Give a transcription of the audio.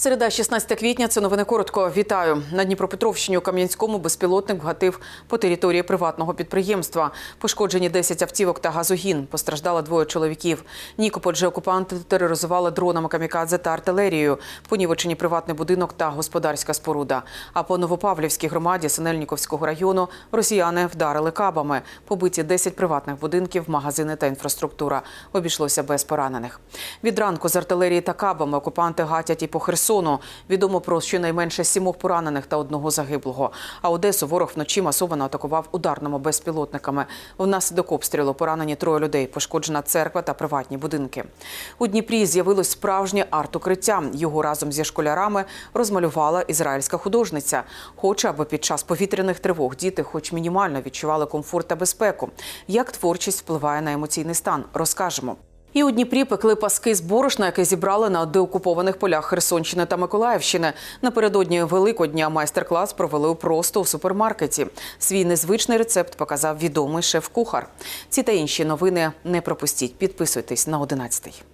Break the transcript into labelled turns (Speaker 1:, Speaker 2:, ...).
Speaker 1: Середа, 16 квітня. Це новини коротко. Вітаю на Дніпропетровщині у Кам'янському безпілотник вгатив по території приватного підприємства. Пошкоджені 10 автівок та газогін. Постраждало двоє чоловіків. Нікополь же окупанти тероризували дронами камікадзе та артилерією. Понівечені приватний будинок та господарська споруда. А по Новопавлівській громаді Синельніковського району росіяни вдарили кабами. Побиті 10 приватних будинків, магазини та інфраструктура. Обійшлося без поранених. Від ранку з артилерії та кабами окупанти гатять і по Херсону. Відомо про щонайменше сімох поранених та одного загиблого. А Одесу ворог вночі масово атакував ударними безпілотниками. Внаслідок обстрілу поранені троє людей. Пошкоджена церква та приватні будинки. У Дніпрі з'явилось справжнє арт-укриття. Його разом зі школярами розмалювала ізраїльська художниця. Хоче, аби під час повітряних тривог діти, хоч мінімально відчували комфорт та безпеку. Як творчість впливає на емоційний стан, розкажемо. І у Дніпрі пекли паски з борошна, яке зібрали на деокупованих полях Херсонщини та Миколаївщини. Напередодні Великодня майстер-клас провели просто у супермаркеті. Свій незвичний рецепт показав відомий шеф-кухар. Ці та інші новини не пропустіть. Підписуйтесь на 11.